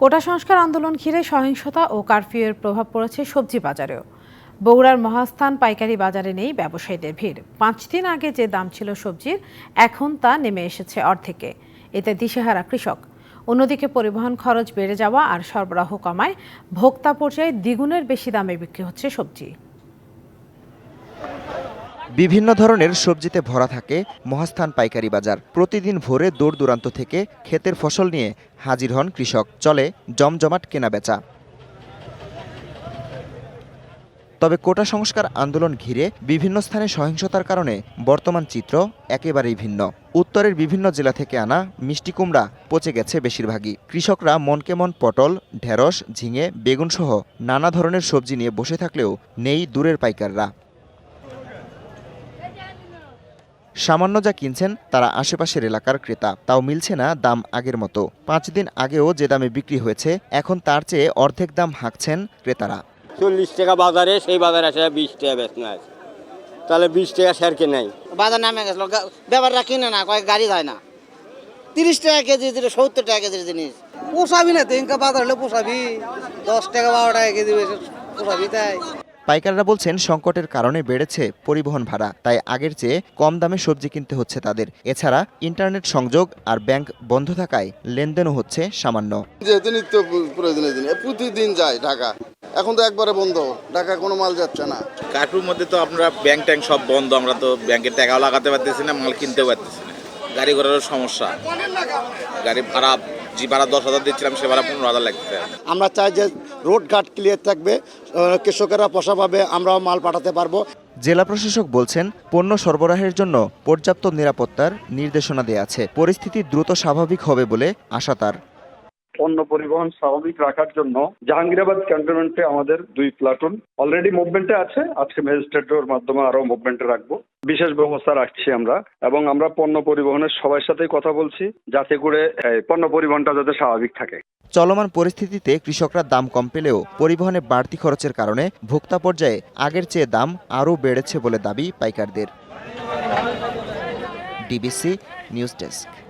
কোটা সংস্কার আন্দোলন ঘিরে সহিংসতা ও কারফিউয়ের প্রভাব পড়েছে সবজি বাজারেও। বগুড়ার মহাস্থান পাইকারি বাজারে নেই ব্যবসায়ীদের ভিড়। পাঁচ দিন আগে যে দাম ছিল সবজির, এখন তা নেমে এসেছে অর্ধেকে। এতে দিশেহারা কৃষক। অন্যদিকে পরিবহন খরচ বেড়ে যাওয়া আর সরবরাহ কমায়, ভোক্তা পর্যায়ে দ্বিগুণের বেশি দামে বিক্রি হচ্ছে সবজি। বিভিন্ন ধরনের সবজিতে ভরা থাকে মহাস্থান পাইকারি বাজার। প্রতিদিন ভোরে দূর দূরান্ত থেকে ক্ষেতের ফসল নিয়ে হাজির হন কৃষক। চলে জমজমাট কেনাবেচা। তবে কোটা সংস্কার আন্দোলন ঘিরে বিভিন্ন স্থানে সহিংসতার কারণে বর্তমান চিত্র একেবারেই ভিন্ন। উত্তরের বিভিন্ন জেলা থেকে আনা মিষ্টি কুমড়া পচে গেছে বেশিরভাগই। কৃষকরা মনকে মন পটল, ঢেঁড়স, ঝিঙে, বেগুনসহ নানা ধরনের সবজি নিয়ে বসে থাকলেও নেই দূরের পাইকাররা। সামান্য যা কিনছেন তারা আশেপাশের এলাকার ক্রেতা। তাও মিলছে না দাম আগের মতো। পাঁচ দিন আগেও যে দামে বিক্রি হয়েছে এখন তার চেয়ে অর্ধেক দাম হাঁকছেন ক্রেতারা। চল্লিশ টাকা বাজারে সেই বাজারে আসে বিশ টাকা বেচনা আছে। তাহলে বিশ টাকা স্যারকে নেই বাজার নামে গেছিল। গা- ব্যাপাররা কিনে না কয়েক গাড়ি যায় না। তিরিশ টাকা কেজি দিলে সত্তর টাকা কেজির জিনিস। পোষাবি না তো ইনকা বাজার হলে পোষাবি। দশ টাকা বারো টাকা কেজি পোষাবি তাই। পাইকাররা বলছেন সংকটের কারণে বেড়েছে পরিবহন ভাড়া তাই আগের চেয়ে কম দামে সবজি কিনতে হচ্ছে তাদের। এছাড়া ইন্টারনেট সংযোগ আর ব্যাংক বন্ধ থাকায় লেনদেনও হচ্ছে সামান্য। যেহেতু নিত্য প্রয়োজনীয় জিনিস। প্রতিদিন যায় ঢাকা। এখন তো একবারে বন্ধ। ঢাকা কোনো মাল যাচ্ছে না। কার্ফিউর মধ্যে তো আমরা ব্যাংক ট্যাঙ্ক সব বন্ধ। আমরা তো ব্যাংকের টাকাও লাগাতে পারতেছি না মাল কিনতেও পারতেছি না। গাড়ি ঘোড়ারও সমস্যা। গাড়ি ভাড়া যে ভাড়া দশ হাজার দিচ্ছিলাম সে ভাড়া পনেরো হাজার লাগছে। আমরা চাই যে রোড ঘাট ক্লিয়ার থাকবে কৃষকেরা পোষা পাবে আমরাও মাল পাঠাতে পারব। জেলা প্রশাসক বলছেন পণ্য সরবরাহের জন্য পর্যাপ্ত নিরাপত্তার নির্দেশনা দেয়া আছে। পরিস্থিতি দ্রুত স্বাভাবিক হবে বলে আশা তার। পণ্য পরিবহন স্বাভাবিক রাখার জন্য জাহাঙ্গীরাবাদ ক্যান্টনমেন্টে আমাদের দুই প্লাটুন অলরেডি মুভমেন্টে আছে। আজকে ম্যাজিস্ট্রেটের মাধ্যমে আরও মুভমেন্টে রাখব। বিশেষ ব্যবস্থা রাখছি আমরা এবং আমরা পণ্য পরিবহনের সবার সাথেই কথা বলছি যাতে করে পণ্য পরিবহনটা যাতে স্বাভাবিক থাকে। চলমান পরিস্থিতিতে কৃষকরা দাম কম পেলেও পরিবহনে বাড়তি খরচের কারণে ভোক্তা পর্যায়ে আগের চেয়ে দাম আরও বেড়েছে বলে দাবি পাইকারদের। DBC news desk.